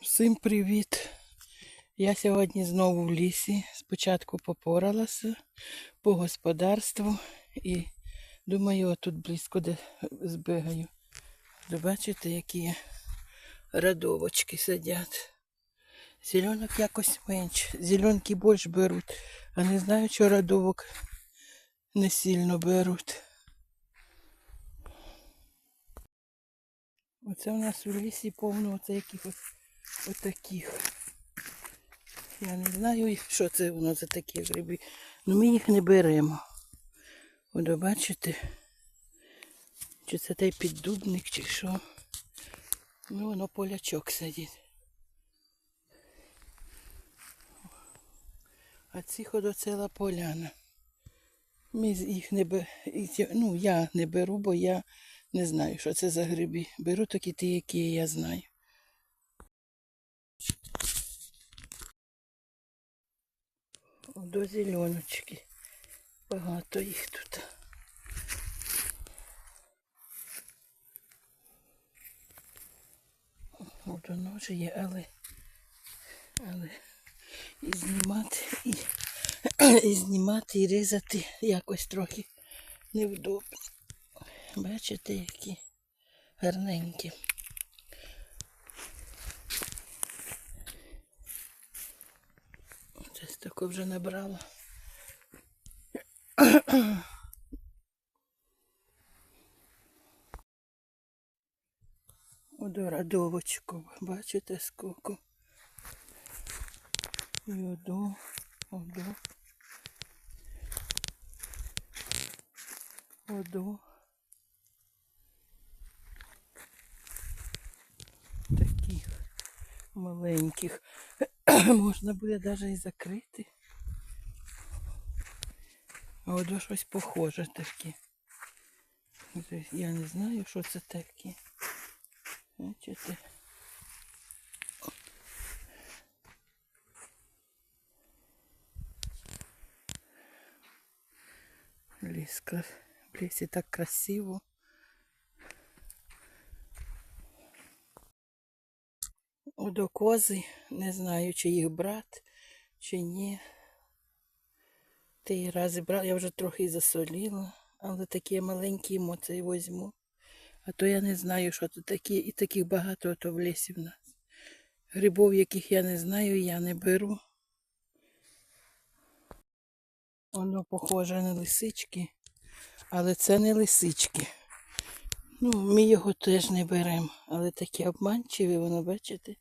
Всім привіт! Я сьогодні знову в лісі. Спочатку попоралася по господарству і думаю, тут близько де збігаю. Бачите, які радовочки сидять. Зеленок якось менше. Зеленки більше беруть, а не знаю, що радовок не сильно беруть. Оце у нас у лісі повно оце якихось отаких. Я не знаю, що це воно за такі гриби. Ну ми їх не беремо. От бачите, чи це той піддубник, чи що. Ну, воно полячок сидить. А ці ходоцела поляна. Ми їх не бе... ну, я не беру, бо я не знаю, що це за гриби. Беру такі ті, які я знаю. До зеленочки. Багато їх тут. От воно вже є, але, але і знімати, і, і знімати, і різати якось трохи невдобно. Бачите, які гарненькі. Таку вже набрала. Оду радовочку, бачите скільки. І оду, оду. Оду. Таких маленьких. Можна буде навіть і закрити. А оду щось похоже таке. Я не знаю, що це таке. Бачите? Ліс, кра- в лісі так красиво. Одо кози, не знаю, чи їх брат, чи ні. Ти рази брав, я вже трохи засоліла, але такі маленькі емоції візьму. А то я не знаю, що це такі, і таких багато то в лісі в нас. Грибов, яких я не знаю, я не беру. Воно похоже на лисички, але це не лисички. Ну, ми його теж не беремо, але такі обманчиві, воно бачите.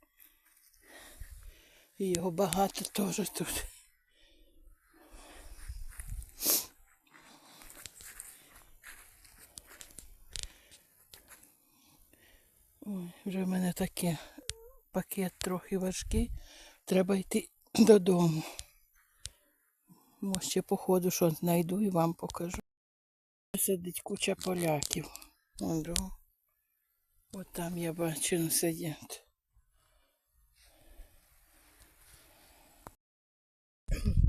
І його багато теж тут. Ой, вже в мене таке пакет трохи важкий. Треба йти додому. Може, ще по ходу що знайду і вам покажу. Сидить куча поляків. Вон. От там я бачу ну, сидять.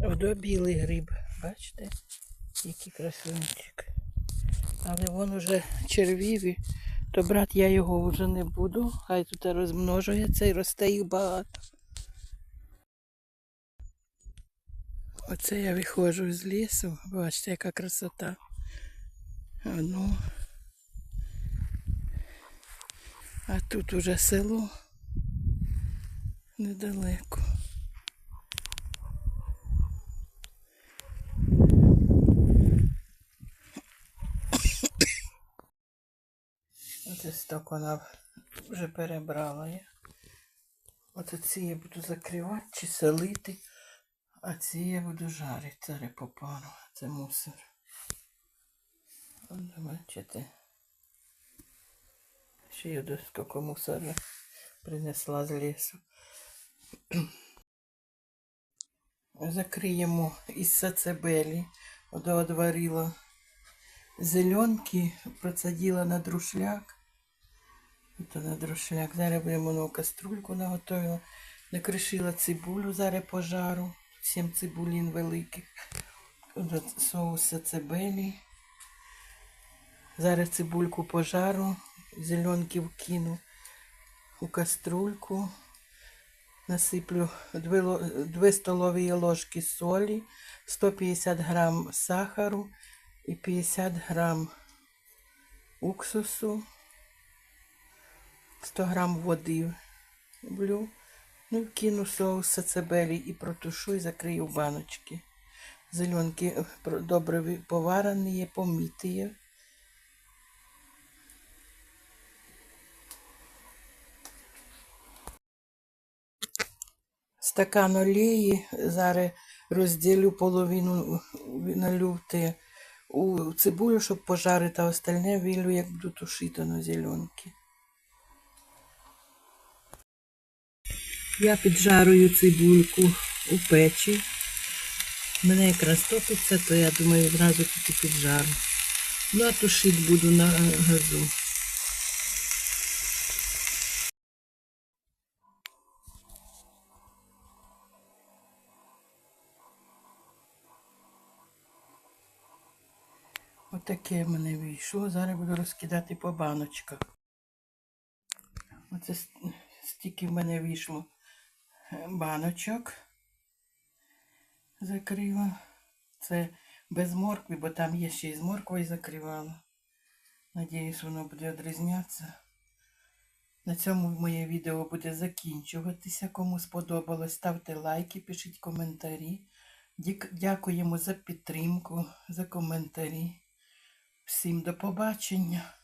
Ото білий гриб. Бачите? Який красунчик. Але вон уже червіві, то брат я його вже не буду. Хай тут розмножується і росте їх багато. Оце я виходжу з лісу. Бачите, яка красота. Ну. А тут уже село недалеко. Сток вона вже перебрала я. Оце ці я буду закривати чи селити, а ці я буду жарити. Це репопану, це мусор. От бачите. Ще я до скільки мусора принесла з лісу. Закриємо із сацебелі. Ода зеленки, процедила на друшляк. Ото на друшляк. Зараз будемо ну, каструльку наготовила. Накришила цибулю, зараз пожару. Сім цибулін великих. Соус сацебелі. Зараз цибульку пожару, зеленки вкину у каструльку. насиплю 2 столові ложки солі, 150 грам сахару і 50 грам уксусу, 100 грам води влю. Ну, кину соус сацебелі і протушу і закрию баночки. Зеленки е, добре поварені, поміті. Стакан олії зараз розділю половину налю в у цибулю, щоб пожарити, а остальне вілю, як буду тушити на зеленки. Я піджарую цибульку у печі. Мене якраз топиться, то я думаю, одразу тільки піджару. Ну, а тушити буду на газу. Отаке в мене вийшло. Зараз буду розкидати по баночках. Оце стільки в мене вийшло баночок. Закрила. Це без моркви, бо там є ще й з морквою закривала. Надіюсь, воно буде відрізнятися. На цьому моє відео буде закінчуватися. Кому сподобалось, ставте лайки, пишіть коментарі. Дякуємо за підтримку, за коментарі. Всім до побачення.